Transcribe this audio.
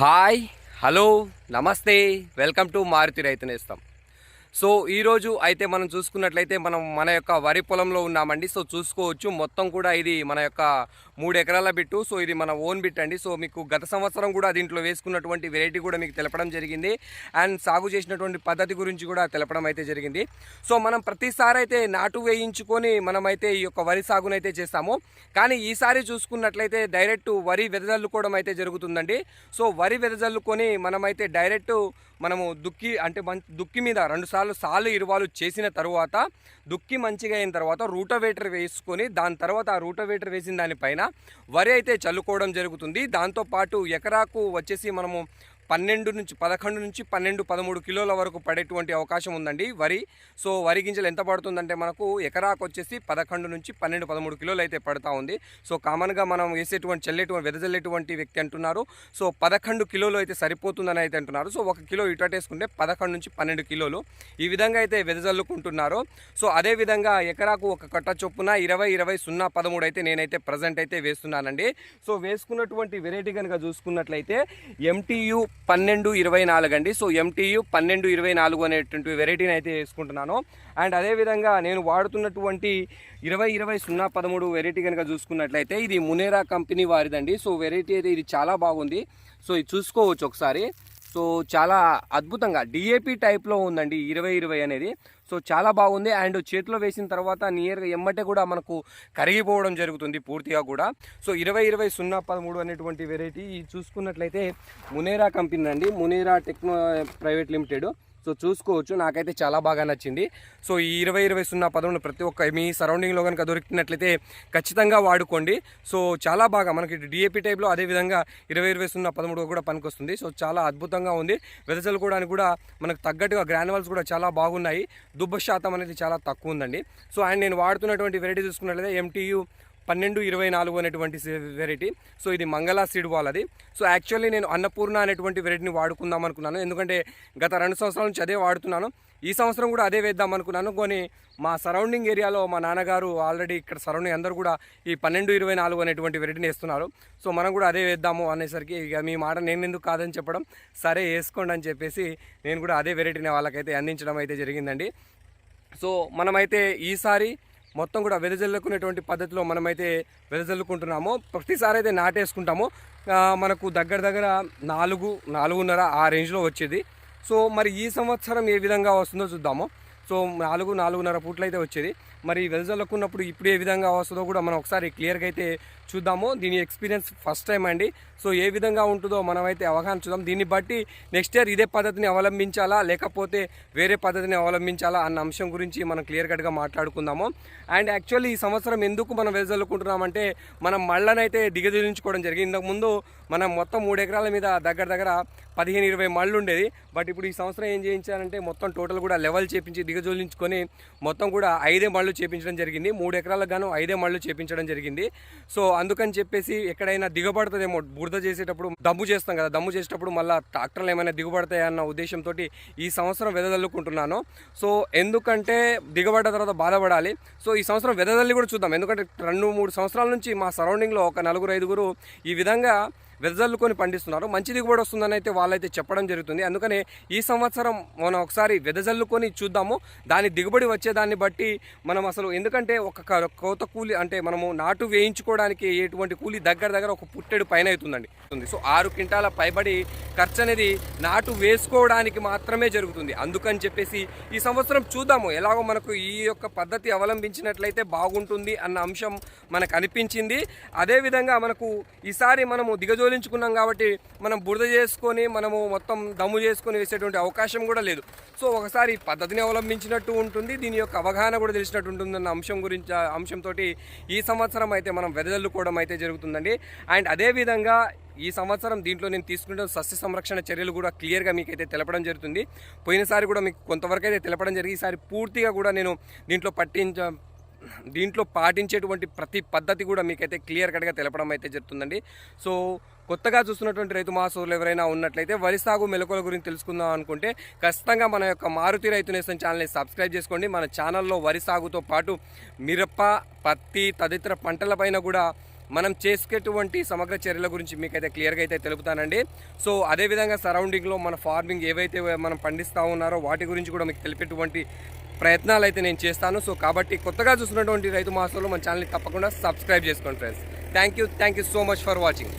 Hi hello నమస్తే welcome to Maruti రైతు నేస్తాం. సో ఈరోజు అయితే మనం చూసుకున్నట్లయితే మనం మన యొక్క వరి పొలంలో ఉన్నామండి. సో చూసుకోవచ్చు. మొత్తం కూడా ఇది మన యొక్క మూడు ఎకరాల బిట్టు. సో ఇది మన ఓన్ బిట్ అండి. సో మీకు గత సంవత్సరం కూడా దీంట్లో వేసుకున్నటువంటి వెరైటీ కూడా మీకు తెలపడం జరిగింది. అండ్ సాగు చేసినటువంటి పద్ధతి గురించి కూడా తెలపడం అయితే జరిగింది. సో మనం ప్రతిసారి అయితే నాటు వేయించుకొని మనమైతే ఈ యొక్క వరి సాగునైతే చేస్తాము. కానీ ఈసారి చూసుకున్నట్లయితే డైరెక్ట్ వరి వెదజల్లుకోవడం అయితే జరుగుతుందండి. సో వరి వెదజల్లుకొని మనమైతే డైరెక్ట్ మనము దుక్కి అంటే మం దుక్కి మీద రెండు సార్లు సార్లు ఇరువాలు చేసిన తర్వాత దుక్కి మంచిగా అయిన తర్వాత రూటవేటర్ వేసుకొని దాని తర్వాత ఆ రూటవేటర్ వేసిన దానిపైన వరి అయితే చల్లుకోవడం జరుగుతుంది. దాంతోపాటు ఎకరాకు వచ్చేసి మనము పన్నెండు నుంచి పదకొండు నుంచి పన్నెండు పదమూడు కిలోల వరకు పడేటువంటి అవకాశం ఉందండి వరి. సో వరి గింజలు ఎంత పడుతుందంటే మనకు ఎకరాకు వచ్చేసి పదకొండు నుంచి పన్నెండు పదమూడు కిలోలు అయితే పడతా ఉంది. సో కామన్గా మనం వేసేటువంటి చల్లేటువంటి వెదజల్లేటువంటి వ్యక్తి అంటున్నారు. సో పదకొండు కిలోలు అయితే సరిపోతుందని అయితే అంటున్నారు. సో ఒక కిలో ఇటేసుకుంటే పదకొండు నుంచి పన్నెండు కిలోలు ఈ విధంగా అయితే వెదజల్లుకుంటున్నారు. సో అదే విధంగా ఎకరాకు ఒక కట్ట చొప్పున ఇరవై ఇరవై సున్నా పదమూడు అయితే నేనైతే ప్రజెంట్ అయితే వేస్తున్నానండి. సో వేసుకున్నటువంటి వెరైటీ కనుక చూసుకున్నట్లయితే ఎంటీయూ పన్నెండు ఇరవై నాలుగు అండి. సో ఎంటీయు పన్నెండు ఇరవై నాలుగు అనేటువంటి వెరైటీని అయితే వేసుకుంటున్నాను. అండ్ అదేవిధంగా నేను వాడుతున్నటువంటి ఇరవై ఇరవై సున్నా పదమూడు వెరైటీ కనుక చూసుకున్నట్లయితే ఇది మునేరా కంపెనీ వారిదండి. సో వెరైటీ అయితే ఇది చాలా బాగుంది. సో ఇది చూసుకోవచ్చు ఒకసారి. సో చాలా అద్భుతంగా డిఏపి టైప్లో ఉందండి. ఇరవై ఇరవై అనేది. సో చాలా బాగుంది. అండ్ చేతిలో వేసిన తర్వాత నియర్గా ఎమ్మటే కూడా మనకు కరిగిపోవడం జరుగుతుంది పూర్తిగా కూడా. సో ఇరవై ఇరవై సున్నా పదమూడు అనేటువంటి వెరైటీ చూసుకున్నట్లయితే మునేరా కంపెనీ అండి. Munera techno private limited. So చూసుకోవచ్చు. నాకైతే చాలా బాగా నచ్చింది. సో ఈ ఇరవై ఇరవై సున్నా పదమూడు ప్రతి ఒక్క మీ సరౌండింగ్లో కనుక దొరికినట్లయితే ఖచ్చితంగా వాడుకోండి. సో చాలా బాగా మనకి డిఏపీ టైప్లో అదేవిధంగా ఇరవై ఇరవై సున్నా పదమూడు కూడా పనికొస్తుంది. సో చాలా అద్భుతంగా ఉంది. వెదజల్లుకోవడానికి కూడా మనకు తగ్గట్టుగా గ్రానువల్స్ కూడా చాలా బాగున్నాయి. దుబ్బ శాతం అనేది చాలా తక్కువ ఉందండి. సో అండ్ నేను వాడుతున్నటువంటి వెరైటీ చూసుకున్నట్లయితే ఎంటీయూ పన్నెండు ఇరవై నాలుగు అనేటువంటి వెరైటీ సో ఇది మంగళ సీడ్ బాల్ అది సో యాక్చువల్లీ నేను అన్నపూర్ణ అనేటువంటి వెరైటీని వాడుకుందాం అనుకున్నాను. ఎందుకంటే గత రెండు సంవత్సరాల నుంచి అదే వాడుతున్నాను. ఈ సంవత్సరం కూడా అదే వేద్దాం అనుకున్నాను. కొన్ని మా సరౌండింగ్ ఏరియాలో మా నాన్నగారు ఆల్రెడీ ఇక్కడ సరౌండింగ్ అందరూ కూడా ఈ పన్నెండు ఇరవై నాలుగు అనేటువంటి వెరైటీని వేస్తున్నారు. సో మనం కూడా అదే వేద్దాము అనేసరికి ఇక మీ మాట నేను ఎందుకు కాదని చెప్పడం సరే వేసుకోండి అని చెప్పేసి నేను కూడా అదే వెరైటీని వాళ్ళకైతే అందించడం అయితే జరిగిందండి. సో మనమైతే ఈసారి మొత్తం కూడా వెదజల్లుకునేటువంటి పద్ధతిలో మనమైతే వెదజల్లుకుంటున్నాము ప్రతిసారి అయితే నాటేసుకుంటాము మనకు దగ్గర దగ్గర నాలుగు నాలుగున్నర ఆ రేంజ్లో వచ్చేది. సో మరి ఈ సంవత్సరం ఏ విధంగా వస్తుందో చూద్దాము. సో నాలుగు నాలుగున్నర పూట్లు అయితే వచ్చేది. మరి వెదజల్లుకున్నప్పుడు ఇప్పుడు ఏ విధంగా వస్తుందో కూడా మనం ఒకసారి క్లియర్గా అయితే చూద్దాము. దీని ఎక్స్పీరియన్స్ ఫస్ట్ టైం అండి. సో ఏ విధంగా ఉంటుందో మనమైతే అవగాహన చూద్దాం దీన్ని బట్టి నెక్స్ట్ ఇయర్ ఇదే పద్ధతిని అవలంబించాలా లేకపోతే వేరే పద్ధతిని అవలంబించాలా అన్న అంశం గురించి మనం క్లియర్ కట్గా మాట్లాడుకుందాము. అండ్ యాక్చువల్లీ ఈ సంవత్సరం ఎందుకు మనం వెదజల్లుకుంటున్నామంటే మనం మళ్ళనైతే దిగదించుకోవడం జరిగింది. ఇంతకుముందు మనం మొత్తం మూడు ఎకరాల మీద దగ్గర దగ్గర పదిహేను ఇరవై మళ్ళు ఉండేది. బట్ ఇప్పుడు ఈ సంవత్సరం ఏం చేయించారంటే మొత్తం టోటల్ కూడా లెవెల్ చేపించి దిగజోలించుకొని మొత్తం కూడా ఐదే మళ్ళు చేపించడం జరిగింది. మూడు ఎకరాలకు గాను ఐదే మళ్ళు చేపించడం జరిగింది. సో అందుకని చెప్పేసి ఎక్కడైనా దిగబడుతుందేమో బురద చేసేటప్పుడు దమ్ము చేస్తాం కదా దమ్ము చేసేటప్పుడు మళ్ళీ ట్రాక్టర్లు ఏమైనా దిగుబడతాయన్న ఉద్దేశంతో ఈ సంవత్సరం వెదజల్లుకుంటున్నాను. సో ఎందుకంటే దిగబడ్డ తర్వాత బాధపడాలి. సో ఈ సంవత్సరం వెదజల్లి కూడా చూద్దాం. ఎందుకంటే రెండు మూడు సంవత్సరాల నుంచి మా సరౌండింగ్లో ఒక నలుగురు ఐదుగురు ఈ విధంగా వెదజల్లుకొని పండిస్తున్నారు. మంచి దిగుబడి వస్తుందని అయితే వాళ్ళైతే చెప్పడం జరుగుతుంది. అందుకనే ఈ సంవత్సరం మనం ఒకసారి వెదజల్లుకొని చూద్దాము. దాని దిగుబడి వచ్చేదాన్ని బట్టి మనం అసలు ఎందుకంటే ఒక కోత కూలి అంటే మనము నాటు వేయించుకోవడానికి ఎటువంటి కూలి దగ్గర దగ్గర ఒక పుట్టెడు పైన అవుతుందండి సో ఆరు క్వింటాల పైబడి ఖర్చు అనేది నాటు వేసుకోవడానికి మాత్రమే జరుగుతుంది. అందుకని చెప్పేసి ఈ సంవత్సరం చూద్దాము. ఎలాగో మనకు ఈ యొక్క పద్ధతి అవలంబించినట్లయితే బాగుంటుంది అన్న అంశం మనకు అనిపించింది. అదేవిధంగా మనకు ఈసారి మనము దిగజోలించుకున్నాం కాబట్టి మనం బురద చేసుకొని మనము మొత్తం దమ్ము చేసుకొని వేసేటువంటి అవకాశం కూడా లేదు. సో ఒకసారి ఈ పద్ధతిని అవలంబించినట్టు ఉంటుంది. దీని యొక్క అవగాహన కూడా తెలిసినట్టు ఉంటుందన్న అంశం గురించి ఆ అంశంతో ఈ సంవత్సరం అయితే మనం వెదజల్లుకోవడం అయితే జరుగుతుందండి. అండ్ అదేవిధంగా ఈ సంవత్సరం దీంట్లో నేను తీసుకున్న సస్య సంరక్షణ చర్యలు కూడా క్లియర్గా మీకైతే తెలపడం జరుగుతుంది. పోయినసారి కూడా మీకు కొంతవరకు అయితే తెలపడం జరిగి ఈసారి పూర్తిగా కూడా నేను దీంట్లో పట్టించ దీంట్లో పాటించేటువంటి ప్రతి పద్ధతి కూడా మీకైతే క్లియర్ కట్గా తెలపడం అయితే జరుగుతుందండి. సో కొత్తగా చూస్తున్నటువంటి రైతు మహాసోర్లు ఎవరైనా ఉన్నట్లయితే వరి సాగు మెలకుల గురించి తెలుసుకుందాం అనుకుంటే ఖచ్చితంగా మన యొక్క మారుతి రైతు నేస్తం ఛానల్ని సబ్స్క్రైబ్ చేసుకోండి. మన ఛానల్లో వరి సాగుతో పాటు మిరప పత్తి తదితర పంటలపైన కూడా మనం చేసుకేటువంటి సమగ్ర చర్యల గురించి మీకైతే క్లియర్గా అయితే తెలుపుతానండి. సో అదేవిధంగా సరౌండింగ్లో మన ఫార్మింగ్ ఏవైతే మనం పండిస్తూ ఉన్నారో వాటి గురించి కూడా మీకు తెలిపేటువంటి ప్రయత్నాలు అయితే నేను చేస్తాను. సో కాబట్టి కొత్తగా చూసినటువంటి రైతు మాసంలో మన ఛానల్ని తప్పకుండా సబ్స్క్రైబ్ చేసుకోండి friends thank you thank you so much for watching